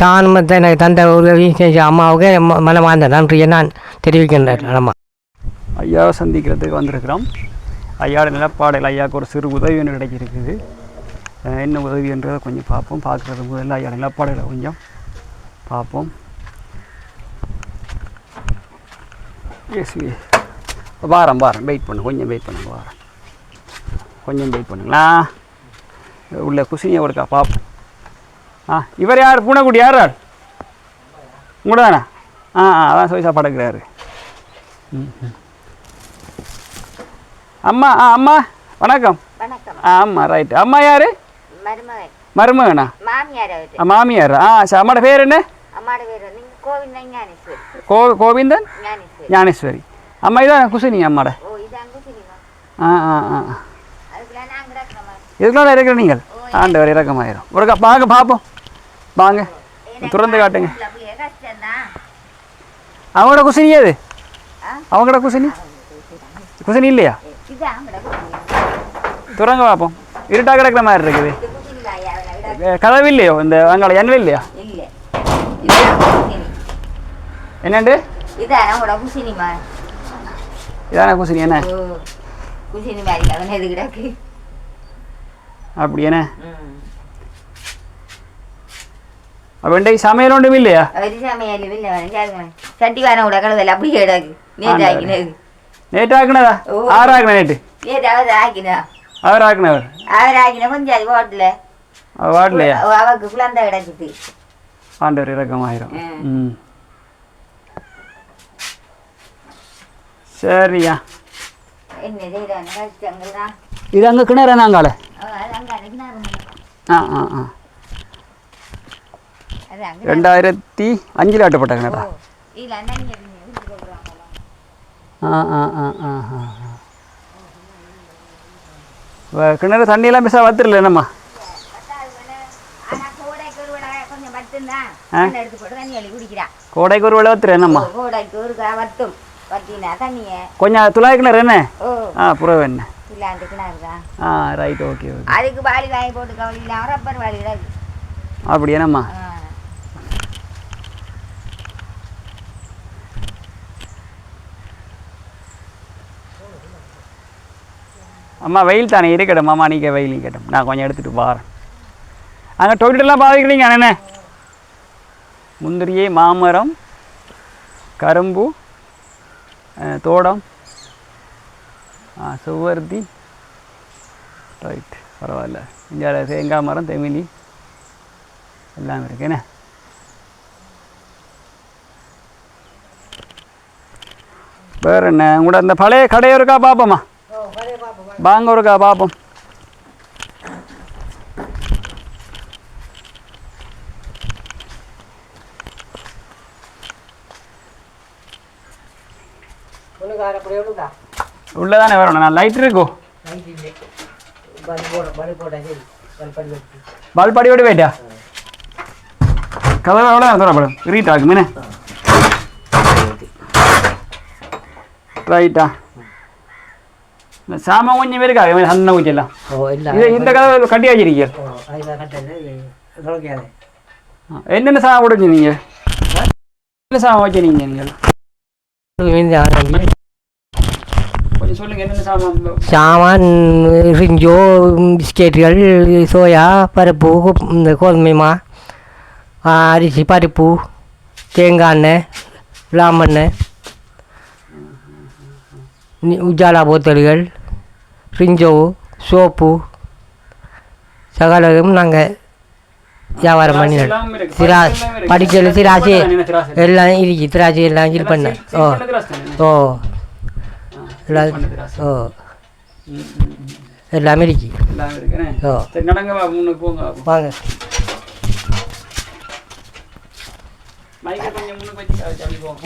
சாணத்தை எனக்கு தந்த உதவி செஞ்ச அம்மாவுக்கு மனமார்ந்த நன்றியை நான் தெரிவிக்கின்றேன். அம்மா ஐயாவை சந்திக்கிறதுக்கு வந்திருக்கிறோம். ஐயாவோட நிலப்பாடையில் ஐயாவுக்கு ஒரு சிறு உதவி ஒன்று கிடைக்கிருக்குது. என்ன உதவின்றதை கொஞ்சம் பார்ப்போம். பார்க்குறது முதல்ல ஐயா நிலப்பாடையில் கொஞ்சம் பார்ப்போம். எஸ் வாரம் வாரம். வெயிட் பண்ணு. கொஞ்சம் வெயிட் பண்ணுங்க வாரம். கொஞ்சம் வெயிட் பண்ணுங்களா? உள்ள குசினியை கொடுக்கா பார்ப்போம் ஆ இவர் யார்? பூனைக்குடி யார் ஆள் உங்களோட தானே ஆ ஆ அதான் சொல்லி சாப்பாடு இருக்கிறாரு அம்மா ஆ அம்மா வணக்கம். வணக்கம். ஆமாம் ரைட் அம்மா யார்? மருமகன். மாமியார் ஆ, சரி அம்மாட பேர் என்ன? கோவிந்தன் ஞானேஸ்வரி. அம்மா இதான் குசினி அம்மாட. ஆ ஆ ஆ. இதுக்குள்ள இருக்கிற நீங்கள்? ஆண்டவர் இறக்கமாயிரும். ஒரு கா- வாங்க பார்ப்போம். வாங்க. திறந்து காட்டுங்க. அவங்களோட குசினி ஆ? அவங்களோட குசினி? குசினி இல்லையா? திறங்க பார்ப்போம் இருட்டா கிடக்கிற மாதிரி இருக்குது. கதவு இல்லையோ? இந்த அங்கே ஜன்னல் இல்லையா? என்னண்டு? இதான் குசினி என்ன? அப்படி என்ன ம் அப்போ இன்றைக்கு சமையல் ஒன்றும் இல்லையா அவரு சமையல் இல்லை அவன் சாகுவேன் சட்டி வாரம் கூட கழுதல் அப்படியே கிடக்கு நேற்று ஆக்கினது நேற்று ஆக்குனதா ஓ. ஆறு ஆக்குன நேற்று நேற்று அவர் ஆக்கினா அவர் ஆக்குனவர் அவர் ஆக்கின கொஞ்சம் அது ஓட்டல அவர் வாடலையா அவக்கு குழந்தை கிடக்குது ஆண்டவர் இறக்கமாயிரும் ம். சரியா இது அங்கே கிணறு நாங்கால ஆ ஆ ஆ ரெண்டாயிரத்தி அஞ்சில் ஆட்டப்பட்ட கிணறா இல்லை அண்ணன் ஆ ஆ ஆ ஆ ஆ. ஆ. கிணறு தண்ணியெல்லாம் பெருசாக வத்துருல என்னம்மா? கோடைக்கு ஒரு ஆ? வேலை வத்துரு என்னம்மா? கோடைக்கு ஒரு வத்தும் வத்தினா தண்ணியை? கொஞ்சம் துளாய் கிணறு என்ன? ஆ புறவு என்ன? இல்லாண்டு கிணறுதான் ஆ ரைட் ஓகே ஓகே அதுக்கு வாளி வாங்கி போட்டு கவலை இல்லாமல் ரப்பர் வாளி கிடக்கு அப்படி அம்மா வெயில் தானே இருக்கட்டும் மாமா நீங்கள் வெயில் கேட்டோம் நான் கொஞ்சம் எடுத்துகிட்டு வாரேன். அங்கே டொய்லெட்லாம் பாதிக்கிறீங்க அண்ணே முந்திரியை மாமரம் கரும்பு தோடம் ஆ சுவர்த்தி. ரைட் பரவாயில்ல. இங்கே தேங்காய் மரம் தெமிலி எல்லாம் இருக்கு என்ன? வேற என்ன? உங்களோட அந்த பழைய கடையை இருக்கா பார்ப்போம்மா வாங்க ஒருக்கா பார்ப்போம் உள்ளதானே வரணும். நான் லைட் இருக்கோ. பல்ப் அடி ஓடி போயிட்டா? கதவு எவ்வளோ தரப்படும் ரீட் ஆகும் மீனே ரைட்டா சாமான் கொஞ்சம் இருக்கா சன்ன இது இந்த கதவு கட்டி வச்சிருக்கீங்க என்னென்ன சாமான் கொடுங்க நீங்க என்ன சாமான் வச்சிருக்கீங்க நீங்கள் கொஞ்சம் சொல்லுங்க என்னென்ன சாமான் சாமான் ரிஞ்சோ பிஸ்கெட்டுகள் சோயா பருப்பு இந்த கோதுமை மா ஆ, அரிசி பருப்பு தேங்காய் எண்ணெய் லாமெண்ணெய் நி- உஜாலா போத்தல்கள் ரிஞ்சோ சோப்பு சகலரும் நாங்கள் வியாபாரம் பண்ணி எல்லாம் இருக்கு. திரா எல்லாம் இருக்கு. திராட்சை? எல்லாம் இருக்கு திராட்சை எல்லாம் இது பண்ண ஓ? ஓ எல்லாம். ஓ. எல்லாமே இருக்கு. ஓ. வாங்க.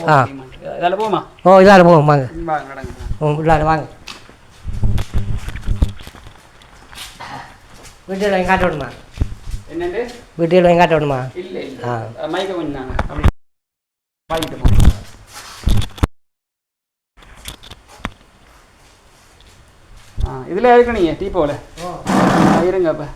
ஆ. ஓ இதால் போவோம் வாங்க வாங்க வீடியோவில் எங்கே காட்ட விடுமா என்னண்டு வீடியோவில் எங்கே காட்ட விடுமா இல்லை ஆ மைக்க கொஞ்சம் வாங்கிட்டு போங்க ஆ இதில் இருக்கு நீங்கள் டீ போல இருங்க அப்போ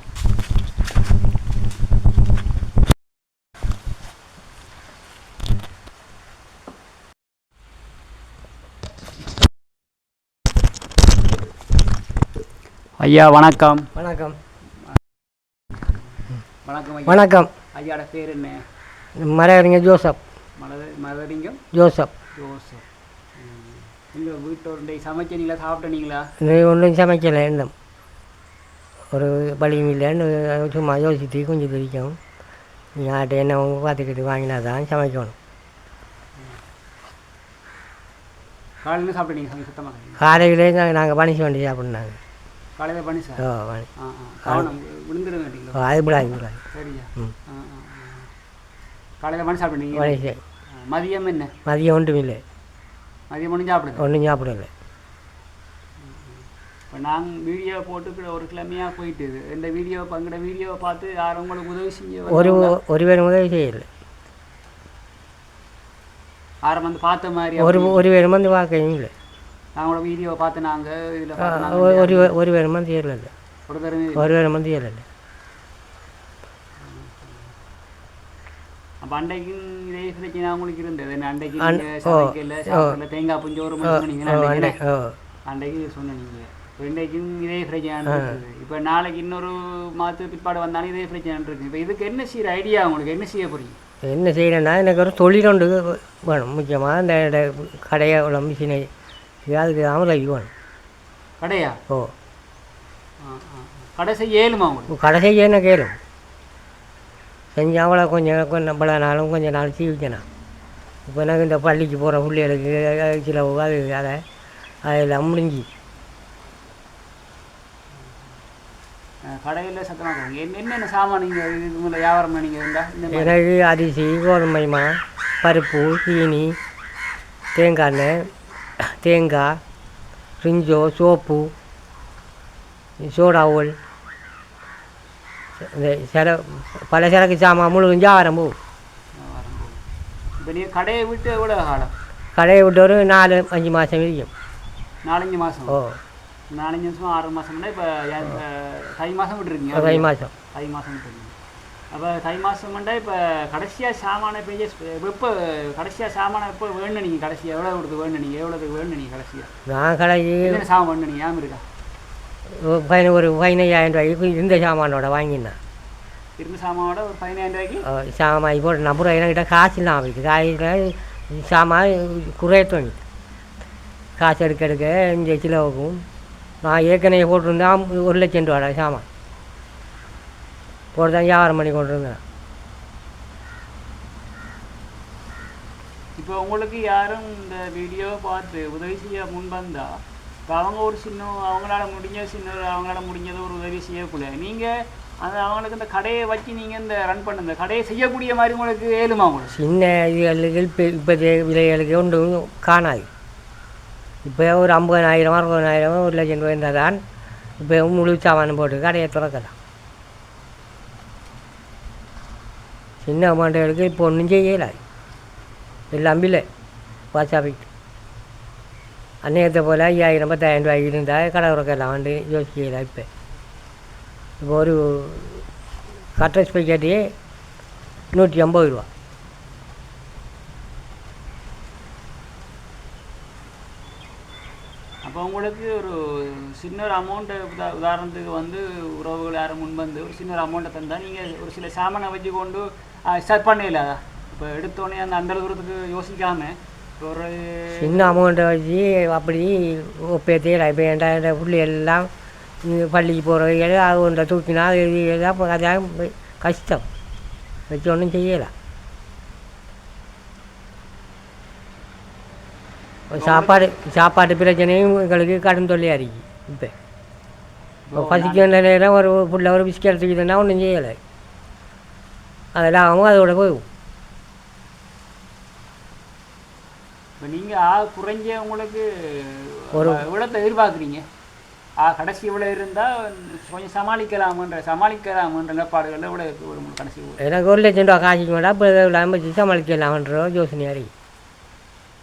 ஐயா வணக்கம். வணக்கம். வணக்கம் வணக்கம். ஐயாட பேர் என்ன? மலையறிஞர் ஜோசப். மலர் மலரிங்கம்? ஜோசப். ஜோசப். உங்கள் வீட்டோட சமைச்சீங்களா சாப்பிட்டீங்களா? ஒன்றும் சமைக்கலை இன்னும். ஒரு பலியும் இல்லைன்னு சும்மா யோசித்து கொஞ்சம் பிரிக்கும் யார்கிட்ட என்ன பார்த்துக்கிட்டு வாங்கினா தான் சமைக்கணும். காலையில் சாப்பிட்டீங்க காலையிலே நாங்கள் நாங்கள் பனிஷ் வண்டி சாப்பிட்னாங்க காலையில் பண்ணி சார். ஆ ஆ கவனம் விழுந்துட மாட்டீங்களா ஓ அது விடாது விடாது சரியா? ம். ஆ ஆ காலையில் பண்ணி ஆ, மதியம் என்ன? மதியம் ஒன்றும் இல்லை. மதியம் ஒன்றும் சாப்பிடுது ஒன்றும் சாப்பிடல. இப்போ நாங்கள் வீடியோ போட்டு இப்ப ஒரு கிழமையாக போயிட்டு இந்த வீடியோ பங்கிட வீடியோவை பார்த்து யாரும் உங்களுக்கு உதவி செஞ்சு ஒரு? ஒரு பேரும் உதவி செய்யலை. யாரும் வந்து பார்த்த மாதிரி ஒரு? ஒரு பேரும் வந்து பார்க்கவும் இல்லை நாங்களோட வீடியோவை பார்த்து நாங்கள் இதில் ஒரு- ஒரு ஒரு பேரும் வந்து செய்யலை ஒரு தடவை ஒரு பேரும் வந்து செய்யலை அப்போ அன்றைக்கும் இதே பிரச்சனை உங்களுக்கு இருந்தது. சாப்பிடல தேங்காய் புஞ்சோறு மட்டும் சொன்னீங்க ஓ அன்றைக்கு அண்டை என்ன? ஓ. அன்றைக்கு சொன்னீங்க இன்றைக்கும் இதே பிரச்சனை இப்போ நாளைக்கு இன்னொரு மாதத்து பிற்பாடு வந்தாலும் இதே பிரச்சனை இருக்குது இப்போ இதுக்கு என்ன செய்கிற ஐடியா உங்களுக்கு? என்ன செய்ய போறீங்க? என்ன செய்யணும்னா எனக்கு ஒரு தொழில் ஒன்று வேணும். முக்கியமாக இந்த கடையை மிஷினை அதுக்கு அமலாகி வேணும் கடையா? ஓ. கடை செய்ய இயலுமா உங்களுக்கு? கடை செய்ய என்ன கேளும் செஞ்சு அவளை கொஞ்சம் கொஞ்சம் பல நாளும் கொஞ்சம் நாள் சீவிக்கணும். இப்போ எனக்கு இந்த பள்ளிக்கு போகிற பிள்ளைகளுக்கு சில அது அதை அதெல்லாம் முடிஞ்சு. கடையில் சத்தமாக என்னென்ன சாமான் நீங்கள் வியாபாரம் இருந்தால் மாதிரி. எனக்கு அரிசி கோதுமைமா பருப்பு சீனி தேங்காய் எண்ணெய் தேங்காய் ரிஞ்சோ சோப்பு சோடா ஓல் இந்த சில பல சரக்கு சாமான் முழு இப்போ நீங்கள் கடையை விட்டு எவ்வளோ காலம்? கடையை விட்டு ஒரு நாலு அஞ்சு மாதம் இருக்கும் நாலஞ்சு மாதம் ஓ. நாலஞ்சு மாதம் ஆறு மாதம்னா இப்போ தை மாதம் விட்டுருக்கீங்க தை மாதம் தை மாதம் விட்டுருக்கீங்க. அப்போ தை மாதம்னா இப்போ கடைசியாக சாமான பெரிய எப்போ கடைசியாக சாமானை எப்போ வேணும் நீங்கள் கடைசியாக எவ்வளோ கொடுத்து வேணும் நீங்கள் எவ்வளோதுக்கு வேணும் நீங்கள் கடைசியாக நான் என்னென்ன சாமான் வேணும் நீங்கள் ஞாபகம் இருக்கா? பதின ஒரு பதினையாயிரம் ரூபாய்க்கு இந்த சாமானோட வாங்கினேன் இருந்த சாமானோட ஒரு பதினாயிரம் ரூபாய்க்கு? சாமான் இப்போ நம்புற என்கிட்ட காசு இல்லாமல் இருக்குது காயில் சாமான் குறைய தோணிட்டு காசு எடுக்க எடுக்க இந்த கிலோவுக்கும். நான் ஏற்கனவே போட்டிருந்தேன் ஒரு லட்சம் ரூபாடா சாமான். போட்டு தான் வியாபாரம் பண்ணி கொண்டிருந்தேன். இப்போ உங்களுக்கு யாரும் இந்த வீடியோவை பார்த்து உதவி செய்ய முன் வந்தா இப்போ அவங்க ஒரு சின்ன அவங்களால முடிஞ்ச சின்ன அவங்களால முடிஞ்சது ஒரு உதவி செய்யக்கூட நீங்கள் அந்த அவங்களுக்கு இந்த கடையை வச்சு நீங்கள் இந்த ரன் பண்ணுங்க. கடையை செய்யக்கூடிய மாதிரி உங்களுக்கு ஏழுமா உங்களுக்கு? சின்ன இதுகளுக்கு இப்போ இப்போதைய விலைகளுக்கு ஒன்றும் காணாது. இப்போ ஒரு ஐம்பதாயிரம் அறுபதாயிரம் ஒரு லட்சம் ரூபாய் இருந்தால் தான் இப்போ முழு சாமான் போட்டு கடையை திறக்கலாம். சின்ன அமௌண்ட்டுகளுக்கு இப்போ ஒன்றும் செய்யலாது எல்லாம் பில்லை வாட்ஸ்அப்பிட்டு அன்னையத்தை போல் ஐயாயிரம் பத்தாயிரம் ரூபாய் இருந்தால் கடை திறக்கலாம் வந்து யோசிக்கல இப்போ. இப்போ ஒரு கட்ரஸ் பேக்கெட்டே நூற்றி ஐம்பது ரூபா. அப்போ உங்களுக்கு ஒரு சின்ன ஒரு அமௌண்ட்டு உதாரணத்துக்கு வந்து உறவுகள் யாரும் முன்வந்து ஒரு சின்ன ஒரு அமௌண்ட்டை தந்தால் நீங்கள் ஒரு சில சாமானை வச்சு கொண்டு ஸ்டார்ட் பண்ணல. இப்போ எடுத்தோடனே அந்த அந்த தூரத்துக்கு யோசிக்காம ஒரு சின்ன அமௌண்ட்டை வச்சு அப்படி இப்போ என்கிட்ட புள்ளி எல்லாம் பள்ளிக்கு போகிறவங்க அது ஒன்றை தூக்கினா அது எல்லாம் அதான் கஷ்டம். வச்சு ஒன்றும் செய்யலாம் சாப்பாடு சாப்பாட்டு பிரச்சனையும் எங்களுக்கு கடும் தொல்லையாக இருக்கு இப்போ. இப்போ பசிக்கின்ற நேரம் ஒரு புள்ள ஒரு பிஸ்கட் தூக்கிதுன்னா ஒன்றும் செய்யலை. அதெல்லாம் அவங்க அதோட போகும் இப்போ நீங்கள் ஆ குறைஞ்ச உங்களுக்கு ஒரு- இவ்வளோத்தை எதிர்பார்க்குறீங்க? ஆ கடைசி இவ்வளோ இருந்தால் கொஞ்சம் சமாளிக்கலாமன்ற சமாளிக்கலாமன்ற நிலப்பாடுகளில் இவ்வளோ இருக்கு ஒரு கடைசி. எனக்கு ஒரு லட்சம் ரூபா காசிக்கு வேண்டாம் இப்போ இல்லாமல் வச்சு சமாளிக்கலாம்ன்ற யோசனையாக இருக்கு.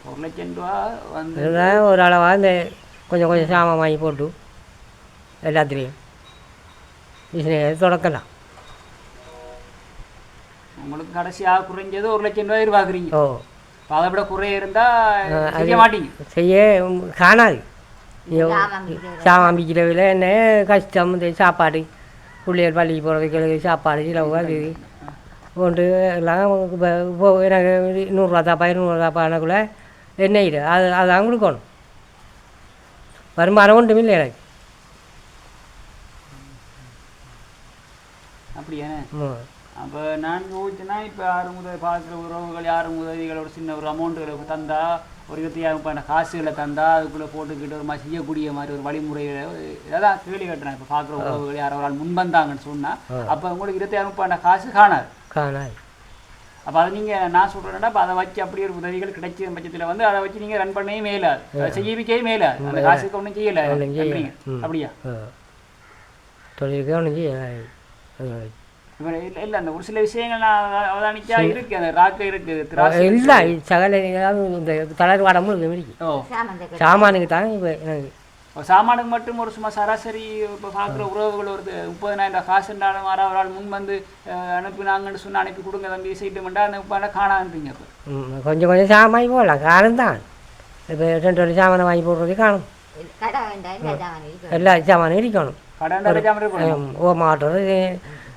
ஒரு லட்சம் ரூபா வந்து ஒரு அளவாக இந்த கொஞ்சம் கொஞ்சம் சாமான் வாங்கி போட்டு எல்லாத்துலேயும். பிஸ்னஸ் தொடக்கலாம். உங்களுக்கு கடைசியாக குறைஞ்சது ஒரு லட்சம் ரூபா எதிர்பார்க்குறீங்க. ஓ. இப்போ அதை விட குறைய இருந்தால் செய்ய மாட்டீங்க. செய்ய காணாது. விற்கிறவில என்ன கஷ்டம் இந்த சாப்பாடு. பிள்ளைகள் பள்ளிக்கு போகிறதுக்கு சாப்பாடு சிலவு அது. கொண்டு எல்லாம் இப்போ எனக்கு நூறுரூவா தாப்பா இருநூறுவா தாப்பானக்குள்ள என்ன இது? அது அதான் கொடுக்கணும். வருமானம் ஒன்றும் இல்லை எனக்கு. அப்படியானே ம். அப்போ நான் யோசிச்சேன்னா இப்போ யாரும் உதவி பார்க்குற உறவுகள் யாரும் உதவிகளோட சின்ன ஒரு அமௌண்ட்டு தந்தா ஒரு இருபத்தையாயிரம் ரூபாய் காசுகளை தந்தா அதுக்குள்ளே போட்டுக்கிட்டு ஒரு மாதிரி செய்யக்கூடிய மாதிரி ஒரு வழிமுறைகளை ஏதாவது கேள்வி கட்டுறேன் இப்போ பார்க்குற உறவுகள் யாரோ ஒரு ஆள் முன்வந்தாங்கன்னு சொன்னால் அப்போ உங்களுக்கு இருபத்தாயிரம் ரூபாய் காசு காணாது. காணாது. அப்போ அதை நீங்கள் நான் சொல்கிறேன்னா அப்போ அதை வச்சு அப்படி ஒரு உதவிகள் கிடைச்ச பட்சத்தில் வந்து அதை வச்சு நீங்கள் ரன் பண்ணவே மேலாது. அதை செய்யவே மேலாது. அந்த காசுக்கு ஒன்றும் செய்யலை. செய்யல. அப்படியா. தொழிலுக்கு ஒன்றும் இப்போ இல்லை இல்லை அந்த ஒரு சில விஷயங்கள் நான் அவதானிச்சா இருக்கு அந்த ராக்கு திராட்சை இல்லை சகல இந்த இருக்கு ஓ. சாமான் தைக்கிறது. சாமானுக்கு தான் இப்போ எனக்கு சாமானுக்கு மட்டும் ஒரு சும்மா சராசரி இப்போ பார்க்குற உறவுகள் ஒரு முப்பதினாயிரம் காசுன்றாலும் வர ஒரு ஆள் முன் வந்து அனுப்பினாங்கன்னு சொன்னா அனுப்பி கொடுங்க தம்பி செய்யிட்டு அந்த முப்பதாயிரம் காணான்றீங்க இப்போ கொஞ்சம் கொஞ்சம் சாமான் போடலாம் காணும் தான். இப்போ ரெண்டு ஒரு சாமானை வாங்கி போடுறது காணும். எல்லா சாமான் இருக்கு எல்லா சாமானும் இருக்கணும். ஓ மாட்டுறது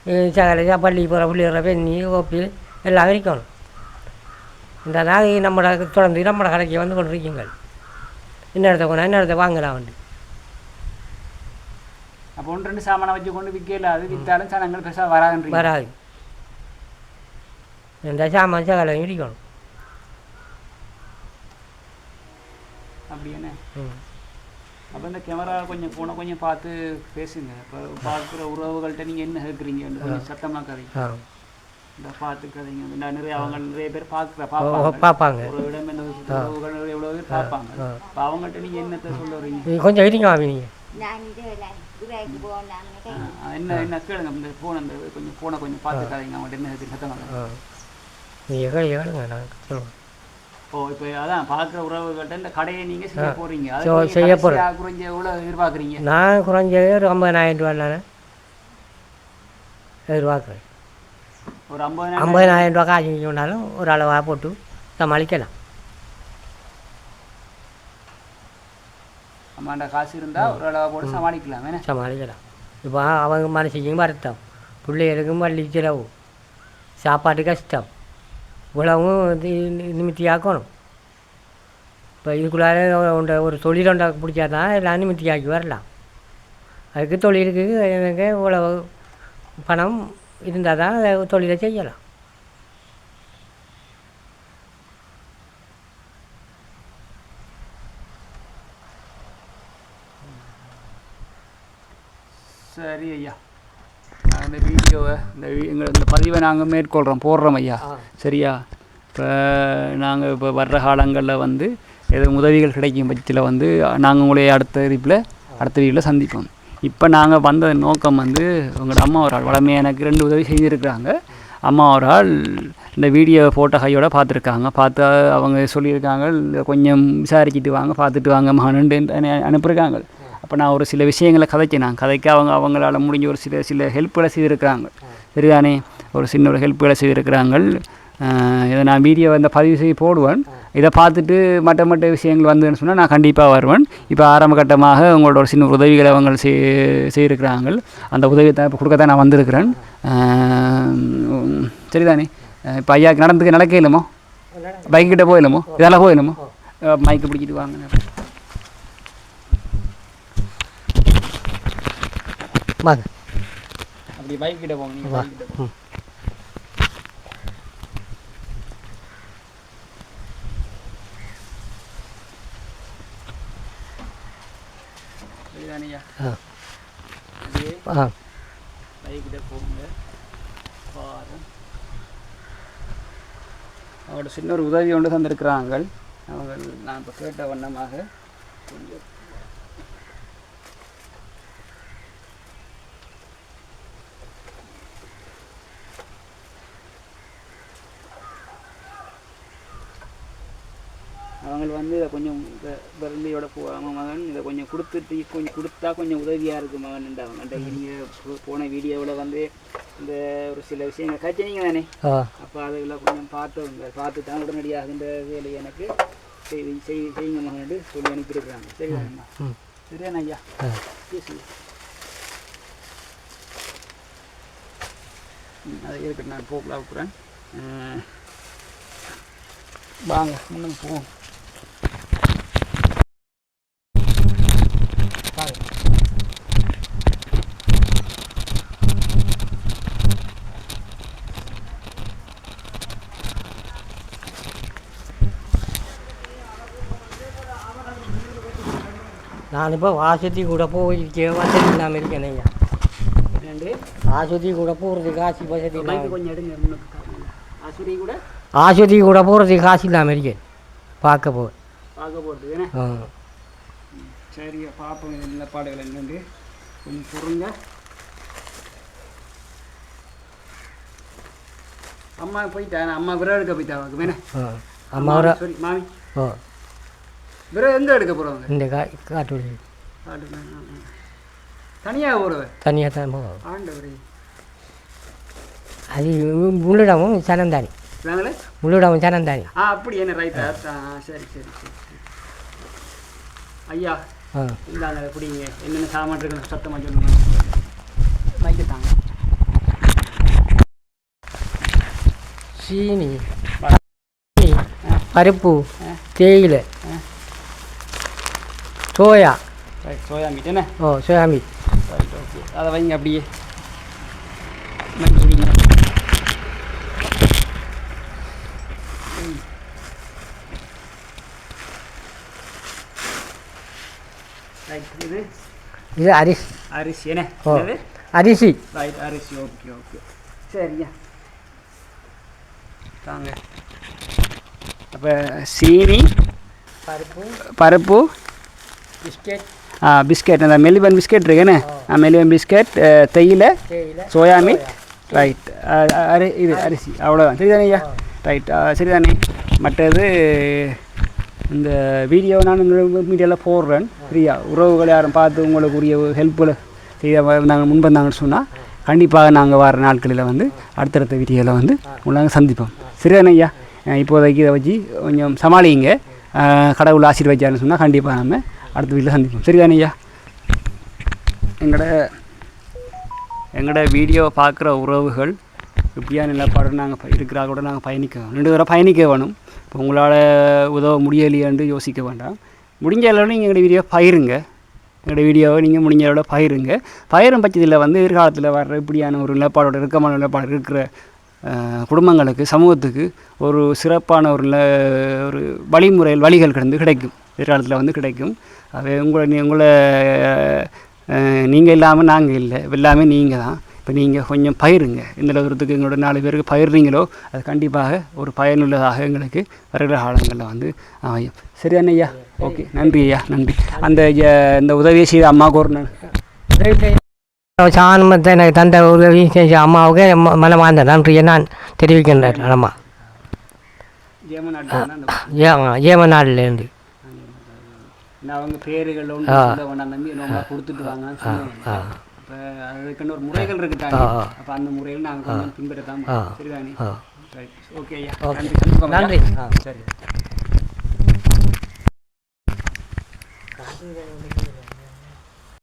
சகல பள்ளி போகிற பிள்ளைகிற பெண்ணி ஓப்பி எல்லாம் இருக்கணும் இந்த நாள் நம்மளோட தொடர்ந்து நம்மளோட கடைக்கு வந்து கொண்டு இருக்கீங்கள் இன்னொருத்த கொண்டா இன்னொருத்த வாங்கலாம் வந்து அப்போ ஒன்று ரெண்டு சாமானை வச்சு கொண்டு விற்கல அது விற்றாலும் சனங்கள் பெருசாக வராதுன்றீங்க வராது இந்த சாமான் சகலம் இருக்கணும் அப்படி என்ன அப்போ இந்த கேமரா கொஞ்சம் போன கொஞ்சம் பார்த்து பேசுங்க. இப்போ பார்க்குற உறவுகள்கிட்ட நீங்கள் என்ன கேட்குறீங்க கொஞ்சம் சத்தமாக கதைங்க. இந்த பார்த்து கதைங்க. இந்த நிறைய அவங்க நிறைய பேர் பார்க்குற பார்ப்பாங்க. பார்ப்பாங்க. ஒரு இடம் என்ன உறவுகள் எவ்வளோ பேர் பார்ப்பாங்க. இப்போ அவங்கள்ட்ட நீங்கள் என்னத்தை சொல்ல வரீங்க? நீ கொஞ்சம் இருக்கணும் நீங்கள் நான் இது துபாய்க்கு போகலாம் ஆ, என்ன என்ன கேளுங்க. இந்த ஃபோன் அந்த கொஞ்சம் ஃபோனை கொஞ்சம் பார்த்து கதைங்க. அவங்கள்ட்ட என்ன சத்தமாக நீங்கள் கேளு கேளுங்க நான் சொல்லுவேன் ஓ இப்போ அதான் பார்க்குற உறவுகள்கிட்ட இந்த கடையை நீங்கள் செய்ய போகிறீங்க செய்ய. கடைசியா குறைஞ்ச எவ்வளோ எதிர்பார்க்குறீங்க? நான் குறைஞ்சது ஒரு ஐம்பதாயிரம் ரூபா நான். எதிர்பார்க்குறேன். ஒரு ஐம்பதாயிரம் ஐம்பதாயிரம் ரூபா காசு சொன்னாலும் ஒரு அளவாக போட்டு சமாளிக்கலாம். அம்மாண்ட காசு இருந்தால் ஒரு அளவாக போட்டு சமாளிக்கலாம். வேணே சமாளிக்கலாம். இப்போ அவங்க மனசுக்கும் வருத்தம். பிள்ளைகளுக்கும் பள்ளி செலவு. சாப்பாட்டு கஷ்டம். இவ்வளவும் இது நிமித்தியாக்கணும். இப்போ இதுக்குள்ளார உண்ட ஒரு தொழில் ஒன்றை பிடிச்சா தான் எல்லாம் நிமித்தியாக்கி வரலாம். அதுக்கு தொழிலுக்கு எனக்கு இவ்வளவு பணம் இருந்தால் தான் அதை தொழிலை செய்யலாம். சரி ஐயா. இந்த வீடியோவை இந்த எங்கள் இந்த பதிவை நாங்கள் மேற்கொள்கிறோம் போடுறோம் ஐயா. சரியா? இப்போ நாங்கள் இப்போ வர்ற காலங்களில் வந்து எதுவும் உதவிகள் கிடைக்கும் பட்சத்தில் வந்து நாங்கள் உங்களை அடுத்த இருப்பில் அடுத்த வீட்டில் சந்திப்போம். இப்போ நாங்கள் வந்த நோக்கம் வந்து உங்களோட அம்மா ஒரு ஆள் வளமையாக எனக்கு ரெண்டு உதவி செய்திருக்கிறாங்க அம்மா ஒரு ஆள் இந்த வீடியோ போட்ட கையோட பார்த்துருக்காங்க பார்த்து அவங்க சொல்லியிருக்காங்க "இதை கொஞ்சம் விசாரிச்சுட்டு வாங்க பார்த்துட்டு வாங்க மகனுண்டு அனுப்பியிருக்காங்க. அப்போ நான் ஒரு சில விஷயங்களை கதைச்சேன். நான் கதைக்க அவங்க அவங்களால முடிஞ்ச ஒரு சில சில ஹெல்ப்புகளை செய்திருக்கிறாங்க. சரிதானே? ஒரு சின்ன ஒரு ஹெல்ப்புகளை செய்திருக்கிறாங்க. இதை நான் வீடியோ இந்த பதிவு செய்ய போடுவேன். இதை பார்த்துட்டு மற்ற மற்ற விஷயங்கள் வந்ததுன்னு சொன்னால் நான் கண்டிப்பாக வருவேன். இப்போ ஆரம்ப கட்டமாக உங்களோட ஒரு சின்ன உதவிகளை அவங்க செய் செய்திருக்கிறாங்க. அந்த உதவியை தான் இப்போ கொடுக்க தான் நான் வந்திருக்கிறேன். சரிதானே? இப்போ ஐயாவுக்கு நடந்துக்க நடக்க இல்லைமோ? பைக் கிட்ட போயிடலாமோ இதெல்லாம் போயிடலாமோ மைக்கு பிடிச்சிட்டு வாங்க. வாங்க. அப்படி பைக் கிட்ட போங்க நீங்கள் பைக் கிட்ட போங்க. ஆ. பைக் கிட்ட போங்க. பாரு அவரோட சின்ன ஒரு உதவி ஒன்று தந்திருக்கிறாங்க அவங்க நான் இப்போ கேட்ட வண்ணமாக கொஞ்சம் அவங்க வந்து இதை கொஞ்சம் இந்த பெருந்தையோட போகாம மகன் இதை கொஞ்சம் கொடுத்துட்டு கொஞ்சம் கொடுத்தா கொஞ்சம் உதவியாக இருக்கு மகன் அவங்கள்ட்ட நீங்கள் போன வீடியோவில் வந்து இந்த ஒரு சில விஷயங்கள் கச்சினீங்க தானே அப்போ அதில் கொஞ்சம் பார்த்து பார்த்து தான் உடனடியாக இந்த வேலையை எனக்கு செய்தி செய் செய்யுங்க மகன்ட்டு சொல்லி அனுப்பியிருக்கிறாங்க. சரிதாங்கம்மா ம். சரியான ஐயா? அதை இருக்கட்டும் நான் போகலாம் விட்டுறேன் வாங்க முன்னுக்கு போவோம் நான் இப்போ ஆஸ்பத்திரி கூட போயிருக்க வசதி இல்லாமல் இருக்கேன் ஐயா ரெண்டு ஆஸ்பத்திரி கூட போகிறதுக்கு காசு வசதி மைக்கு இல்லாமல் கொஞ்சம் எடுங்க முன்னுக்கு காமிங்க. ஆசிரியை கூட ஆஸ்பத்திரி கூட போகிறதுக்கு காசு இல்லாமல் இருக்கேன் பார்க்க போ பார்க்க போகிறது ஏன்னா ஆ சரி பார்ப்போம் இது நல்ல பாடுகள் என்னண்டு கொஞ்சம் பொறுங்க அம்மா போயிட்டா அம்மா விரல் எடுக்க போயிட்டா வேணே ஆ அம்மாவோட சரி மாமி ஓ விரல் எங்கே எடுக்க போகிறவங்க இந்த கா காட்டு தனியாக போகிறவ தனியாக தான் போவோம். ஆண்டவரே. அது முள்ளிடமும் சனந்தானி. முள்ளிடமும் சனந்தானி. ஆ அப்படி என்ன ரைட்டா சரி சரி சரி ஐயா இந்தாங்க பிடிங்க என்னென்ன சாமான் இருக்குன்னு சத்தமாக சொல்லுங்க மைக்கு தாங்க. சீனி, பருப்பு. தேயிலை. சோயா. ரைட் சோயா மீட் என்ன? Oh soya meet. Right okay. அதை வைங்க அப்படியே. மைக்கு பிடிங்க ம். ரைட் இது? இது அரிசி. அரிசி என்ன? ஓ. அரிசி. ரைட் அரிசி ஓகே ஓகே. சரியா தாங்க. அப்போ சீனி பருப்பு. பருப்பு பிஸ்கெட் ஆ பிஸ்கெட் அந்த மெலிபன் பிஸ்கெட் இருக்குன்னு? மெலிபன் பிஸ்கெட் தேயிலை சோயா மீட் ரைட் அரி இது அரிசி. அவ்வளோதான் சரிதானே ஐயா? ரைட் சரிதானே? மற்றது இந்த வீடியோ நான் மீடியாவில் போடுறேன். ஃப்ரீயா உறவுகள் யாரும் பார்த்து உங்களுக்கு உரிய ஹெல்ப்பில் செய்ய நாங்கள் முன் வந்தாங்கன்னு சொன்னால் கண்டிப்பாக நாங்கள் வர நாட்களில் வந்து அடுத்தடுத்த வீடியோவில் வந்து உங்களை சந்திப்போம். சரிதானே ஐயா? இப்போதைக்கு இதை வச்சு கொஞ்சம் சமாளிங்க. கடவுள் ஆசீர்வதிச்சாருன்னு சொன்னால் கண்டிப்பாக நம்ம அடுத்த வீட்டில் சந்திப்போம். சரிதானே ஐயா எங்களோட எங்களோட வீடியோ பார்க்குற உறவுகள் இப்படியா நிலப்பாடு நாங்கள் இருக்கிறா கூட நாங்கள் பயணிக்க வேணும். ரெண்டு தடவை பயணிக்க வேணும். இப்போ உங்களால் உதவ முடியலையான்னு யோசிக்க வேண்டாம். முடிஞ்ச அளவு நீங்கள் எங்களோட வீடியோ பயிருங்க எங்களோட வீடியோவை நீங்கள் முடிஞ்ச அளவில் பயிருங்க பயிரும் பட்சத்தில் வந்து எதிர்காலத்தில் வர்ற இப்படியான ஒரு நிலப்பாடோட இறுக்கமான நிலப்பாடு இருக்கிற குடும்பங்களுக்கு சமூகத்துக்கு ஒரு சிறப்பான ஒரு ஒரு வழிமுறைகள் வழிகள் கிடந்து கிடைக்கும். எதிர்காலத்தில் வந்து கிடைக்கும். அது உங்களை நீ- உங்களை நீங்கள் இல்லாமல் நாங்கள் இல்லை. எல்லாமே நீங்கள் தான். இப்போ நீங்கள் கொஞ்சம் பயிருங்க. எந்த தூரத்துக்கு எங்களோட நாலு பேருக்கு பயிர்றீங்களோ அது கண்டிப்பாக ஒரு பயனுள்ளதாக எங்களுக்கு வருகிற காலங்களில் வந்து அமையும். சரி ஐயா ஓகே. நன்றி ஐயா. நன்றி. அந்த இந்த உதவியை செய்த அம்மாவுக்கு ஒரு சாணத்தை எனக்கு தந்த உதவி செஞ்ச அம்மாவுக்கு மனமார்ந்த நன்றியை நான் தெரிவிக்கின்றேன். அம்மா ஜெயமன் அண்ணா அந்த ஏ ஏமநாடுலேருந்து நான் அவங்க பேருகள் கொடுத்துட்டு ஆ. அப்போ அதுக்குன்னு ஒரு முறைகள் ஆ. அப்போ அந்த முறையில் நாங்கள் கொஞ்சம் பின்பற்றதான் ஆ. சரிதானே? ஓகே ஐயா. நன்றி. சந்திப்போம் ஐயா. நன்றி. ஆ. சரி.